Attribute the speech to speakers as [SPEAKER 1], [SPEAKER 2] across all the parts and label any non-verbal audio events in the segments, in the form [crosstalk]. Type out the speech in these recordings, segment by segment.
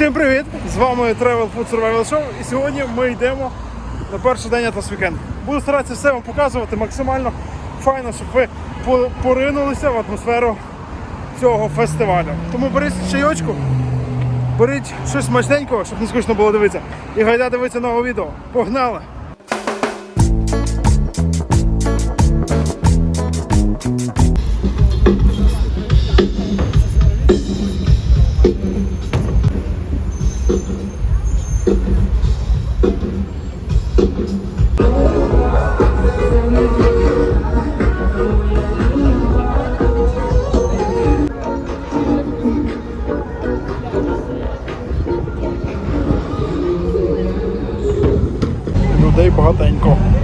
[SPEAKER 1] Всім привіт! З вами Travel Food Survival Show і сьогодні ми йдемо на перший день Atlas Weekend. Буду старатися все вам показувати максимально файно, щоб ви поринулися в атмосферу цього фестивалю. Тому беріть чайочку, беріть щось смачненького, щоб не скучно було дивитися. І гайда дивитися нове відео. Погнали! Багатенько.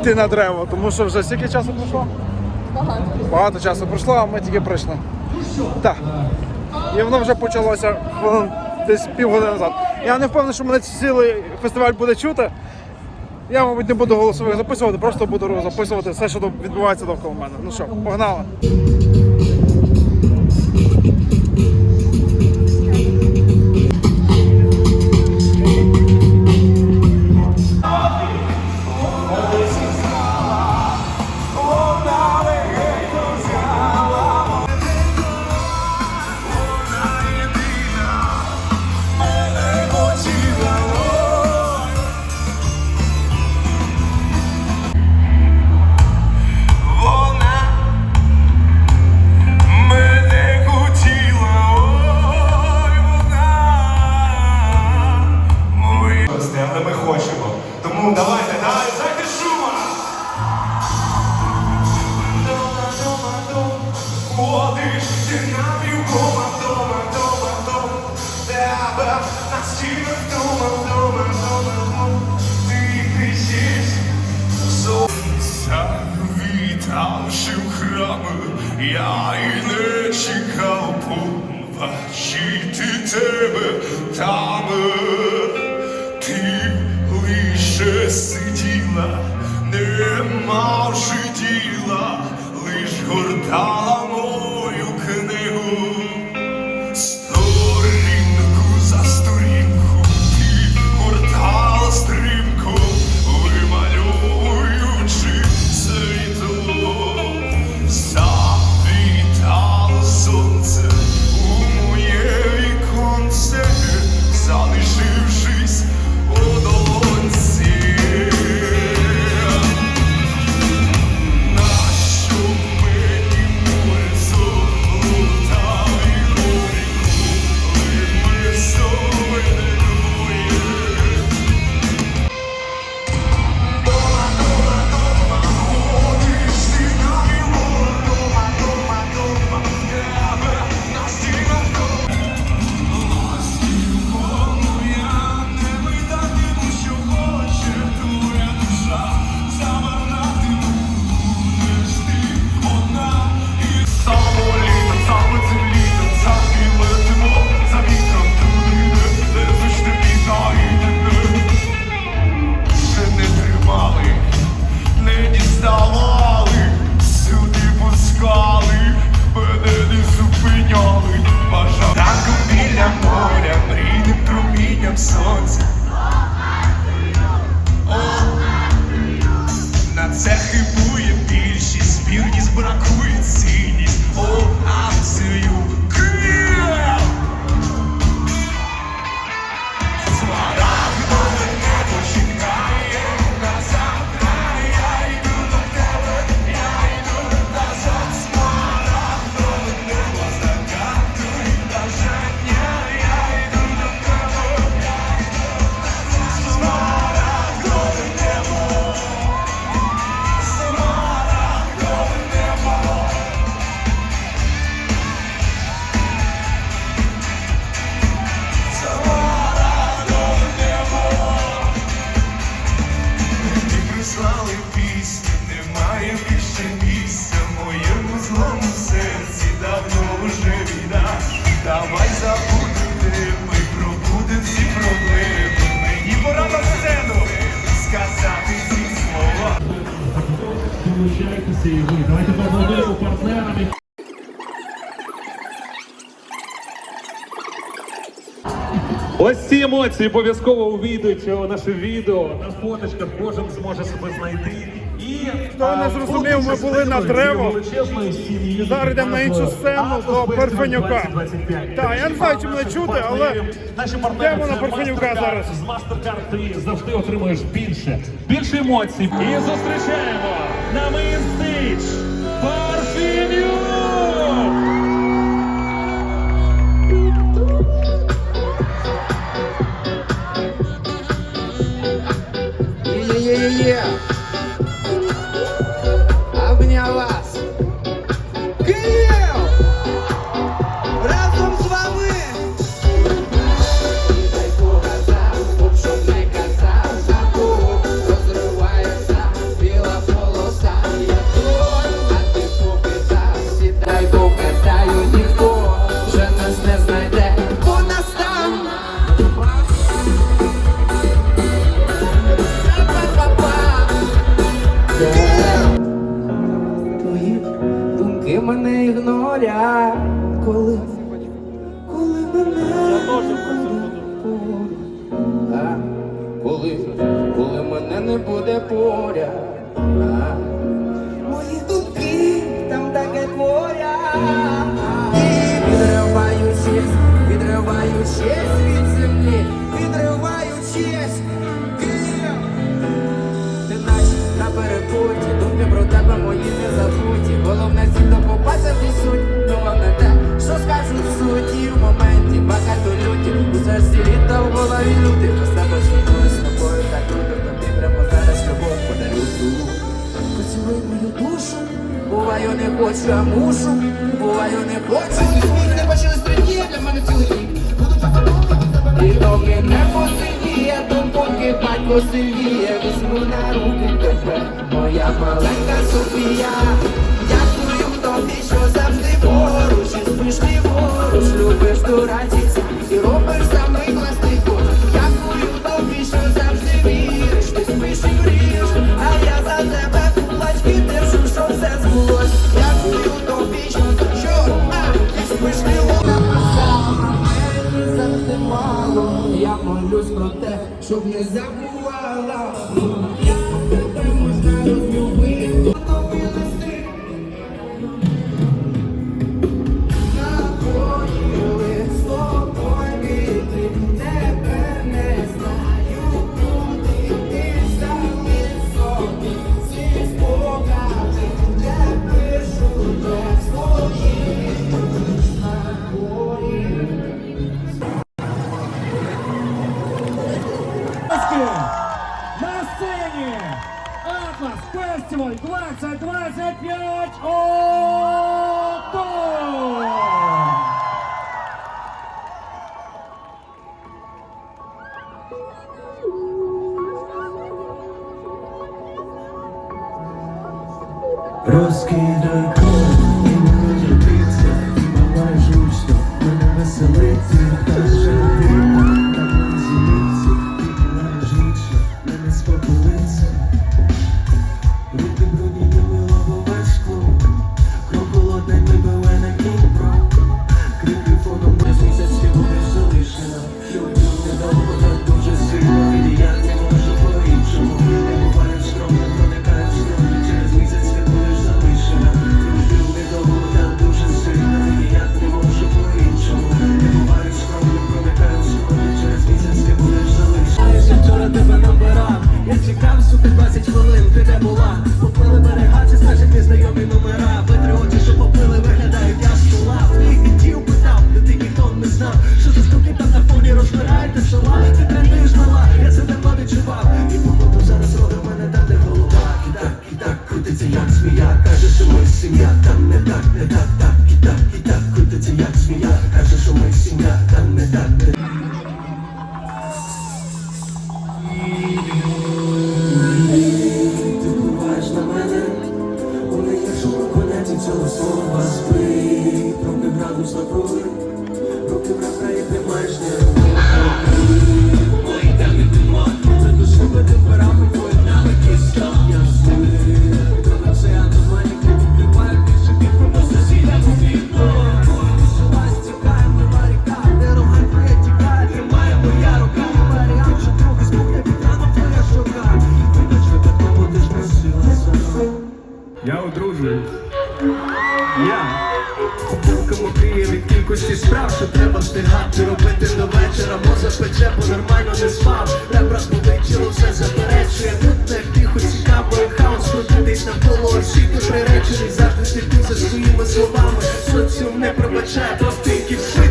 [SPEAKER 1] Йти на древо, тому що вже скільки часу пройшло? Багато. Багато часу пройшло, а ми тільки прийшли. Так. І воно вже почалося десь півгодини назад. Я не впевнений, що мене цілий фестиваль буде чути. Я, мабуть, не буду голосових записувати, просто буду записувати все, що відбувається довкола мене. Ну що, погнали.
[SPEAKER 2] Я і не чекав побачити тебе там. Ти лише сиділа, не мавши Давай забудемо і пробудем всі проблеми. Мені пора на сцену сказати ці слова.
[SPEAKER 3] Долучайтеся і ви. Давайте поаплодуємо партнерам. Ось ці емоції обов'язково увійдуть у наше відео. На фоточках кожен зможе себе знайти.
[SPEAKER 1] Хто не зрозумів, ми були на
[SPEAKER 3] з
[SPEAKER 1] Древо. І зараз йдемо на іншу сцену до Парфенюка. Так, я не знаю, чи мене чути, але йдемо на Парфенюка зараз.
[SPEAKER 3] З MasterCard ти завжди отримуєш більше. Більше емоцій. І зустрічаємо на мейнстейдж Парфенюк!
[SPEAKER 4] Є-є-є-є. Київ. Ти наче на перепуті, думки про тебе мої не забуті. Головне всі побачити суть, головне те, що скажуть суті в моменті, багато люті, у серці літа в голові люди. Без тебе з тобою так круто, тобі прямо зараз любов подарю. Поцілуй мою душу, буваю не хочу, а мушу, буваю не хочу. Не почали стрільки, для мене цілий рік. І доки не посидіє, поки батько візьму на руки тебе, моя маленька Софія. Дякую тобі, що завжди поруч, і спиш ліворуч, любиш дурачитися і робиш самий класний код. Щоб не забувала.
[SPEAKER 5] Пече, бо нормально не спав. Ребра тіло все заперечує. Тут не тихо цікаво, як хаос крутитись навколо осі, ти приречений, завжди слідкуй за своїми словами. Соціум не пробачає простинків, швидко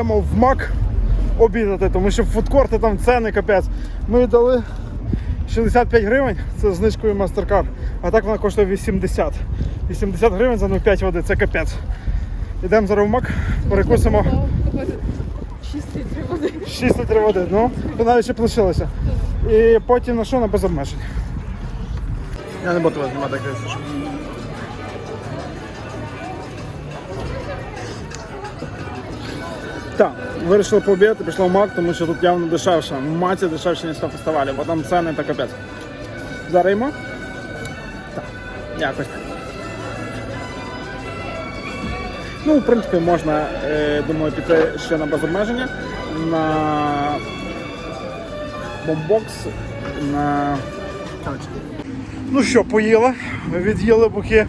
[SPEAKER 1] Ідемо в МАК обідати, тому що фудкорти там ціни капець. Ми дали 65 гривень, це знижкою MasterCard, а так вона коштує 80. 80 гривень за 0,5 води, це капець. Ідемо зараз в МАК, перекусимо
[SPEAKER 6] 6 літрів води.
[SPEAKER 1] 6 літрів води, ну, то навіть ще лишилося. І потім на що на без обмежень. Я не буду вас знімати, як Так, вирішили пообідати, пішла в МАК, тому що тут явно дешевше. В маці дешевше, ніж на фестивалі, бо там ціни та капець. Зараз? Так, якось так. Ну, в принципі, можна, е, думаю, піти ще на без обмеження, на бомбокс, на. Ну що, поїли, від'їли бухи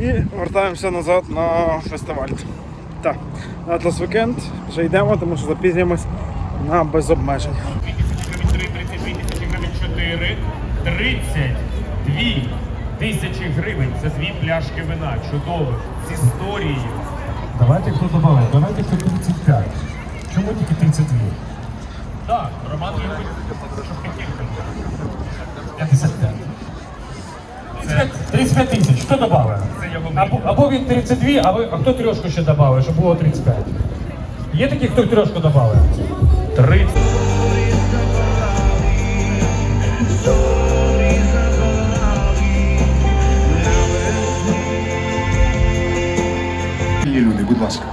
[SPEAKER 1] і вертаємося назад на фестиваль. Так, Atlas Weekend вже йдемо, тому що запізнюємось на без обмежень.
[SPEAKER 3] 3, 32 тисячі гривень 4, 32 тисячі гривень. Це дві пляшки вина, чудових, з історією. Давайте хто добавить, давайте хто 35. Чому тільки 32? Так, Роман любить, 55. 35 тисяч, хто додав? Або, або він 32, а, ви, а хто трьошку ще додав, щоб було 35? Є такі, хто трьошку додав? 30.
[SPEAKER 7] люди, будь ласка.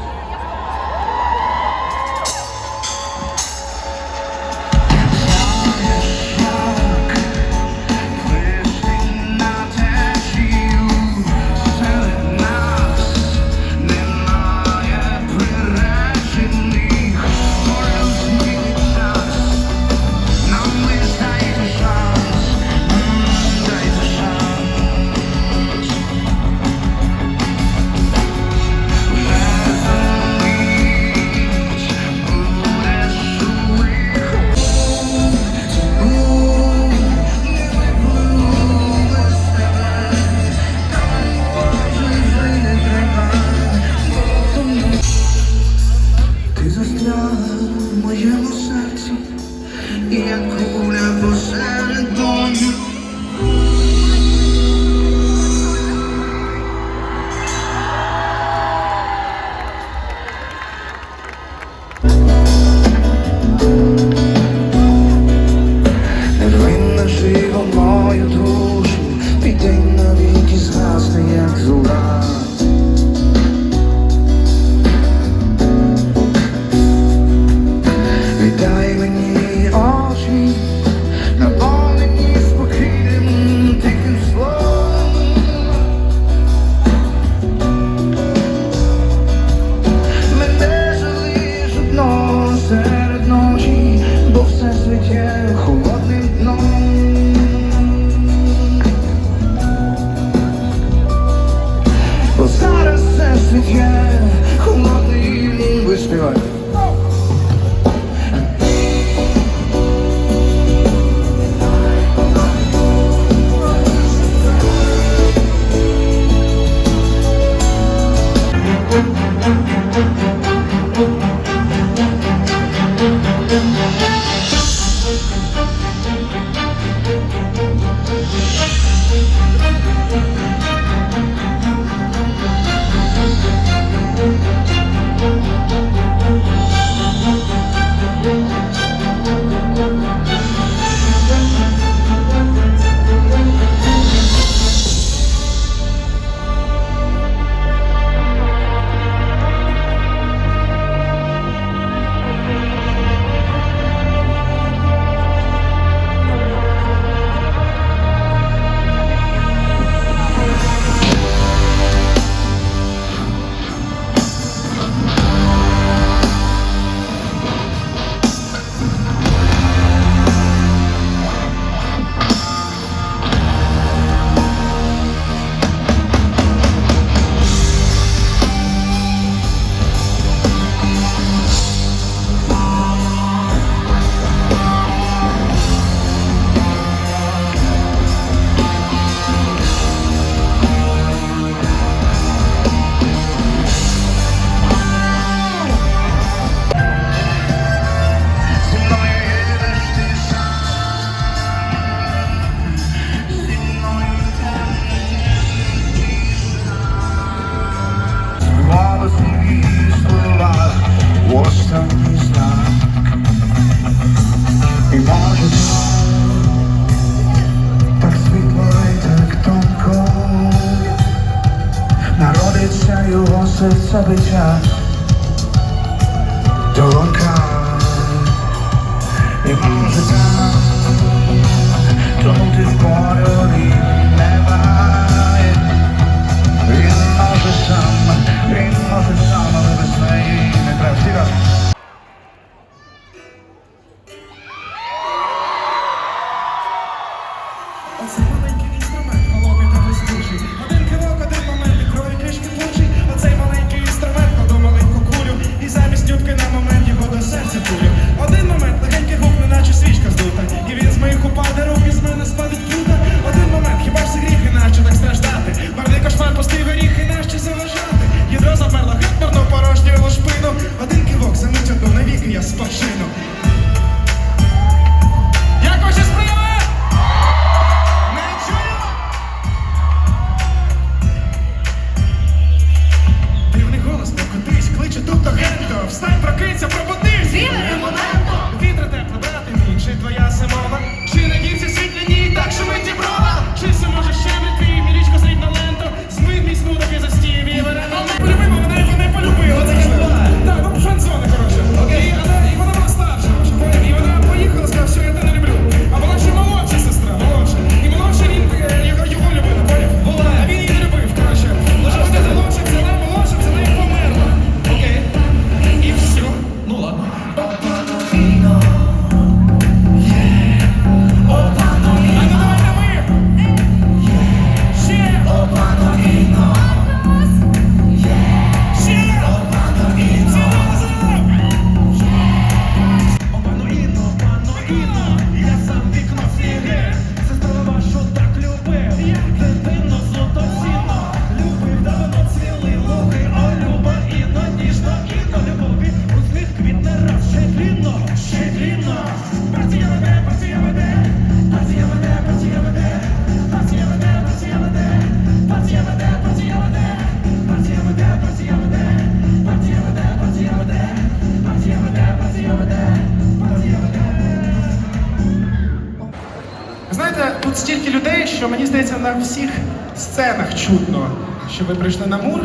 [SPEAKER 8] всіх сценах чутно, що ви прийшли на мур.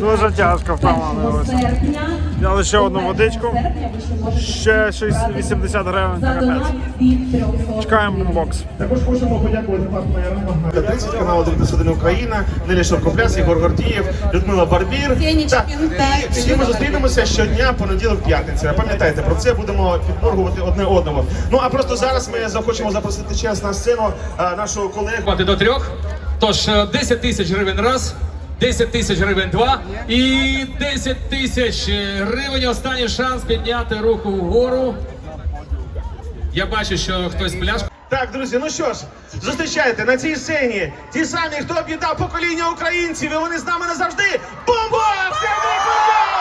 [SPEAKER 9] Ну,
[SPEAKER 10] Дуже тяжко
[SPEAKER 1] втомилися.
[SPEAKER 10] Я лише одну водичку.
[SPEAKER 1] Ще
[SPEAKER 10] 80 гривень. Капець. Чекаємо бокс.
[SPEAKER 11] Також хочемо подякувати партнерам. каналу «91 Україна, Нелі Шовкопляс, Ігор Гордієв, Людмила Барбір. Всі ми зустрінемося щодня, понеділок, п'ятниця. Пам'ятайте про це, будемо підморгувати одне одного. Ну а просто зараз ми захочемо запросити час на сцену е, нашого колегу.
[SPEAKER 12] До трьох, тож е, 10 тисяч гривень раз. 10 тисяч гривень 2 і 10 тисяч гривень. Останній шанс підняти руку вгору. Я бачу, що хтось пляж.
[SPEAKER 11] Так, друзі, ну що ж, зустрічайте на цій сцені ті самі, хто об'єднав покоління українців, і вони з нами назавжди. Бомба! Сергій
[SPEAKER 13] Бомба!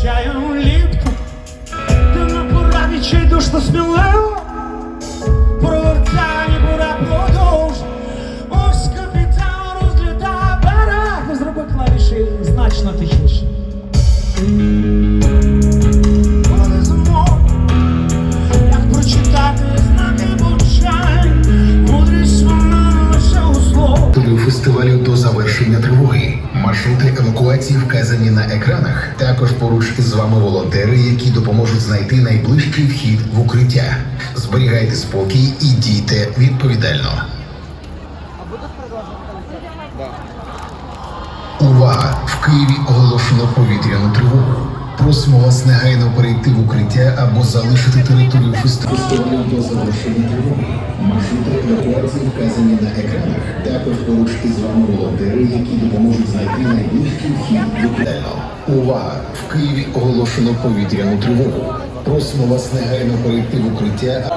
[SPEAKER 13] Пакетики з Ты на пора відчайдушно сміливо, провертає
[SPEAKER 14] Маршрути евакуації вказані на екранах. Також поруч з вами волонтери, які допоможуть знайти найближчий вхід в укриття. Зберігайте спокій і дійте відповідально. Увага! В Києві оголошено повітряну тривогу. Просимо вас негайно перейти в укриття або залишити територію фестивалю до завершення тривоги. Маршрути евакуації вказані на екранах. Також поруч із вами волонтери, які допоможуть знайти найближчий вхід до тунелю. Увага! В Києві оголошено повітряну тривогу. Просимо вас негайно перейти в укриття.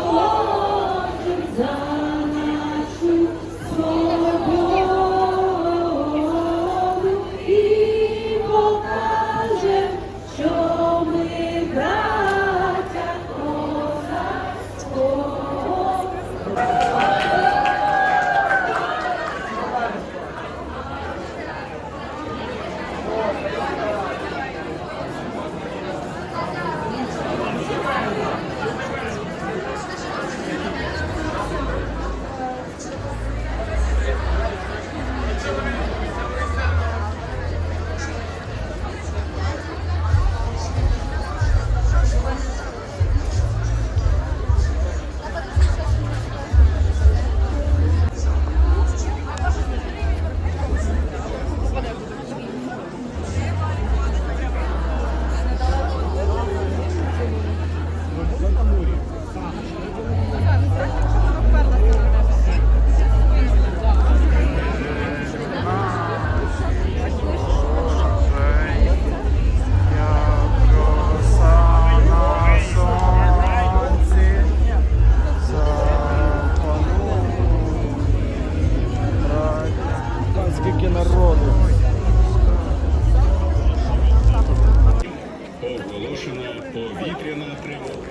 [SPEAKER 3] Оголошена повітряна тривога.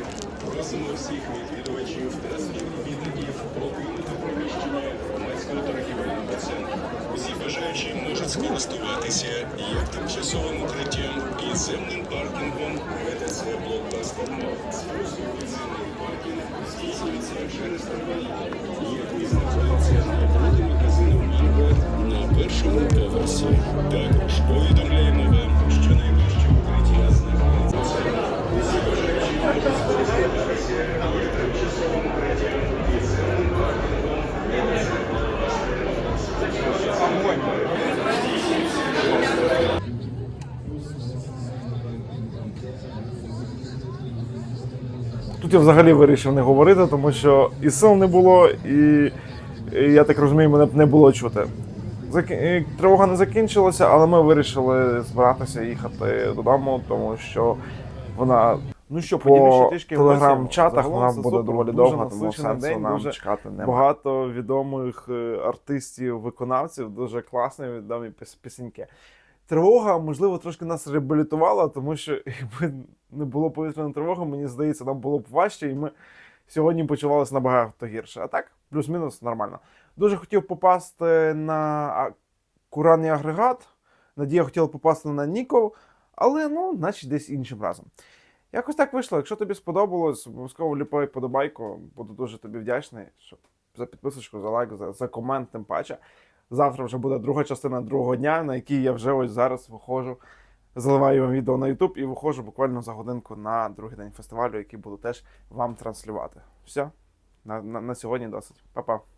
[SPEAKER 3] Просимо всіх відвідувачів та співробітників покинути приміщення громадського торгівельного центру.
[SPEAKER 2] Усі бажаючі можуть скористуватися як тимчасовим укриттям, підземним паркінгом ГТЦ Блокбастер Мол. Підземний паркінг здійснюється через трамваї, який знаходиться напроти магазину Манго на першому поверсі. Також повідомляємо вам, що найближче
[SPEAKER 15] Тут я взагалі вирішив не говорити, тому що і сил не було, і, і я так розумію, мене б не було чути. Е, Тривога не закінчилася, але ми вирішили збиратися їхати додому, тому що вона. Ну що, по телеграм-чатах вона буде доволі довго, тому сенсу нам чекати немає. Багато відомих е, артистів, виконавців, дуже класні, відомі піс- пісеньки. Тривога, можливо, трошки нас реабілітувала, тому що [laughs] якби не було повітряної тривоги, мені здається, нам було б важче, і ми сьогодні почувалися набагато гірше. А так, плюс-мінус нормально. Дуже хотів попасти на куранний агрегат. Надія хотіла попасти на Ніков, але ну, значить, десь іншим разом. Якось так вийшло. Якщо тобі сподобалось, обов'язково ліпай подобайку. Буду дуже тобі вдячний щоб за підписочку, за лайк, за, за комент, тим паче. Завтра вже буде друга частина другого дня, на якій я вже ось зараз виходжу, заливаю вам відео на YouTube і виходжу буквально за годинку на другий день фестивалю, який буду теж вам транслювати. Все, на, на, на сьогодні досить. Па-па.